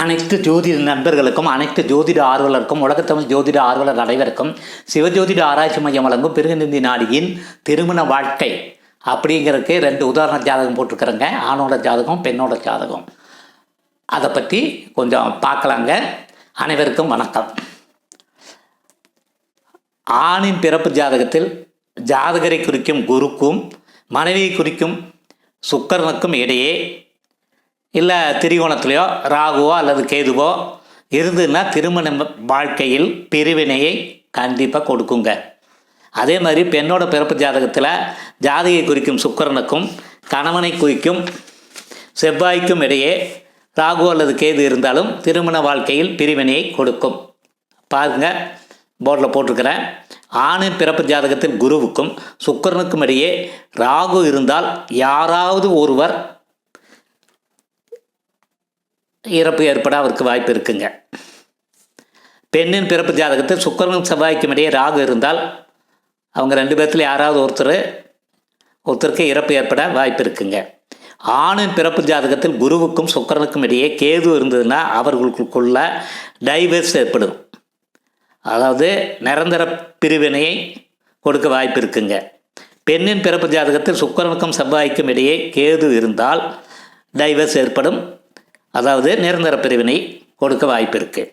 அனைத்து ஜோதிட நண்பர்களுக்கும் அனைத்து ஜோதிட ஆர்வலருக்கும் உலகத்தமிழ் ஜோதிட ஆர்வலர் அனைவருக்கும் சிவஜோதிட ஆராய்ச்சி மையம் வழங்கும் பிருகநிதி நாடியின் திருமண வாழ்க்கை. அப்படிங்கிறதுக்கு ரெண்டு உதாரண ஜாதகம் போட்டிருக்கிறேங்க. ஆணோட ஜாதகம் பெண்ணோட ஜாதகம். அதை பற்றி கொஞ்சம் பார்க்கலாங்க. அனைவருக்கும் வணக்கம். ஆணின் பிறப்பு ஜாதகத்தில் ஜாதகரை குறிக்கும் குருக்கும் மனைவியை குறிக்கும் சுக்கரனுக்கும் இடையே இல்லை திரிகோணத்துலையோ ராகுவோ அல்லது கேதுவோ இருந்ததுன்னா திருமண வாழ்க்கையில் பிரிவினையை கண்டிப்பாக கொடுக்குங்க. அதே மாதிரி பெண்ணோட பிறப்பு ஜாதகத்தில் ஜாதகை குறிக்கும் சுக்கரனுக்கும் கணவனை குறிக்கும் செவ்வாய்க்கும் இடையே ராகு அல்லது கேது இருந்தாலும் திருமண வாழ்க்கையில் பிரிவினையை கொடுக்கும். பாருங்க போர்டில் போட்டிருக்கிறேன். ஆணின் பிறப்பு ஜாதகத்தில் குருவுக்கும் சுக்கரனுக்கும் இடையே ராகு இருந்தால் யாராவது ஒருவர் இறப்பு ஏற்பட அவருக்கு வாய்ப்பு இருக்குங்க. பெண்ணின் பிறப்பு ஜாதகத்தில் சுக்கரனும் செவ்வாய்க்கும் இடையே ராகு இருந்தால் அவங்க ரெண்டு பேர்த்தில் யாராவது ஒருத்தர் ஒருத்தருக்கு இறப்பு ஏற்பட வாய்ப்பு இருக்குங்க. ஆணின் பிறப்பு ஜாதகத்தில் குருவுக்கும் சுக்கரனுக்கும் இடையே கேது இருந்ததுன்னா அவர்களுக்குள்ள டைவர்ஸ் ஏற்படும். அதாவது நிரந்தர பிரிவினையை கொடுக்க வாய்ப்பு இருக்குங்க. பெண்ணின் பிறப்பு ஜாதகத்தில் சுக்கரனுக்கும் செவ்வாய்க்கும் இடையே கேது இருந்தால் டைவர்ஸ் ஏற்படும். அதாவது நிரந்தர பிரிவினை கொடுக்க வாய்ப்பு இருக்குது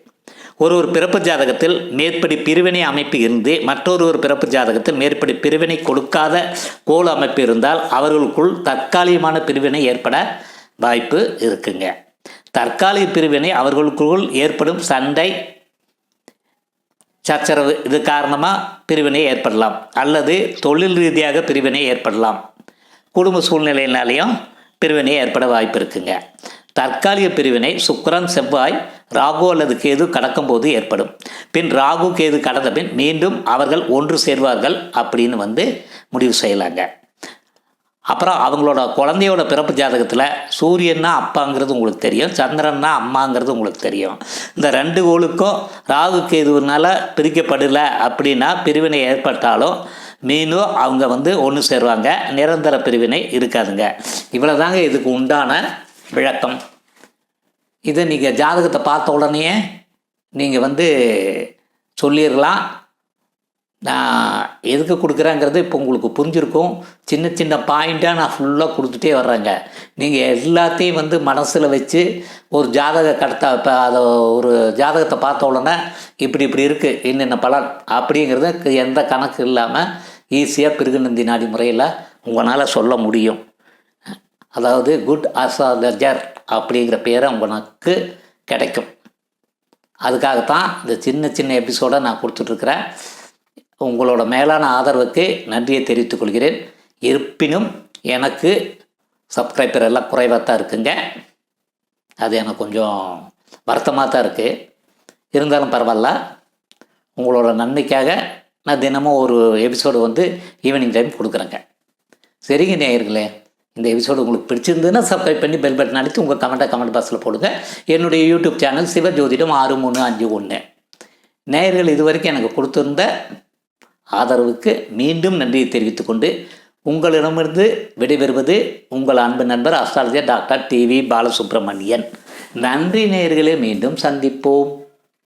ஒரு ஒரு பிறப்பு ஜாதகத்தில் மேற்படி பிரிவினை அமைப்பு இருந்து மற்றொரு ஒரு பிறப்பு ஜாதகத்தில் மேற்படி பிரிவினை கொடுக்காத கோல் அமைப்பு இருந்தால் அவர்களுக்குள் தற்காலிகமான பிரிவினை ஏற்பட வாய்ப்பு இருக்குங்க. தற்காலிக பிரிவினை அவர்களுக்குள் ஏற்படும் சண்டை சச்சரவு இது காரணமாக பிரிவினை ஏற்படலாம். அல்லது தொழில் ரீதியாக பிரிவினை ஏற்படலாம். குடும்ப சூழ்நிலையினாலேயும் பிரிவினை ஏற்பட வாய்ப்பு இருக்குங்க. தற்காலிக பிரிவினை சுக்கரன் செவ்வாய் ராகு அல்லது கேது கடக்கும்போது ஏற்படும். பின் ராகு கேது கடந்த பின் மீண்டும் அவர்கள் ஒன்று சேர்வார்கள் அப்படின்னு வந்து முடிவு செய்யலாங்க. அப்புறம் அவங்களோட குழந்தையோட பிறப்பு ஜாதகத்தில் சூரியன்னா அப்பாங்கிறது உங்களுக்கு தெரியும் சந்திரன்னா அம்மாங்கிறது உங்களுக்கு தெரியும். இந்த ரெண்டு கோளுக்கும் ராகு கேதுனால பிரிக்கப்படலை அப்படின்னா பிரிவினை ஏற்பட்டாலும் மீனும் அவங்க வந்து ஒன்று சேருவாங்க. நிரந்தர பிரிவினை இருக்காதுங்க. இவ்வளோதாங்க இதுக்கு உண்டான விளக்கம். இதை நீங்கள் ஜாதகத்தை பார்த்த உடனே நீங்கள் வந்து சொல்லிடலாம். நான் எதுக்கு கொடுக்குறேங்கிறது இப்போ உங்களுக்கு புரிஞ்சிருக்கும். சின்ன சின்ன பாயிண்ட்டாக நான் ஃபுல்லாக கொடுத்துட்டே வர்றேங்க. நீங்கள் எல்லாத்தையும் வந்து மனசில் வச்சு ஒரு ஜாதக கடத்த இப்போ அதை ஒரு ஜாதகத்தை பார்த்த உடனே இப்படி இப்படி இருக்குது என்னென்ன பலன் அப்படிங்கிறது எந்த கணக்கு இல்லாமல் ஈஸியாக பிருகுநந்தி நாடி முறையில் உங்களால் சொல்ல முடியும். அதாவது குட் அசாலஜர் அப்படிங்கிற பேரை உனக்கு கிடைக்கும். அதுக்காகத்தான் இந்த சின்ன சின்ன எபிசோடை நான் கொடுத்துட்ருக்குறேன். உங்களோட மேலான ஆதரவுக்கு நன்றியை தெரிவித்துக் கொள்கிறேன். இருப்பினும் எனக்கு சப்ஸ்கிரைபர் எல்லாம் குறைவாக தான் இருக்குங்க. அது எனக்கு கொஞ்சம் வருத்தமாக தான் இருக்குது இருந்தாலும் பரவாயில்ல. உங்களோட நன்மைக்காக நான் தினமும் ஒரு எபிசோடு வந்து ஈவினிங் டைம் கொடுக்குறேங்க. சரிங்க நேயர்களே இந்த எபிசோடு உங்களுக்கு பிடிச்சிருந்ததுன்னா சப்ஸ்கிரைப் பண்ணி பெல் பட்டன் அடித்து உங்கள் கமெண்ட்டை கமெண்ட் பாக்ஸில் போடுங்க. என்னுடைய யூடியூப் சேனல் சிவஜோதிடம் ஆறு மூணு அஞ்சு ஒன்று நேயர்கள் இதுவரைக்கும் எனக்கு கொடுத்திருந்த ஆதரவுக்கு மீண்டும் நன்றியை தெரிவித்துக்கொண்டு உங்களிடமிருந்து விடைபெறுவது உங்கள் அன்பு நண்பர் அஸ்ட்ராலஜர் டாக்டர் டிவி பாலசுப்ரமணியன். நன்றி நேயர்களே மீண்டும் சந்திப்போம்.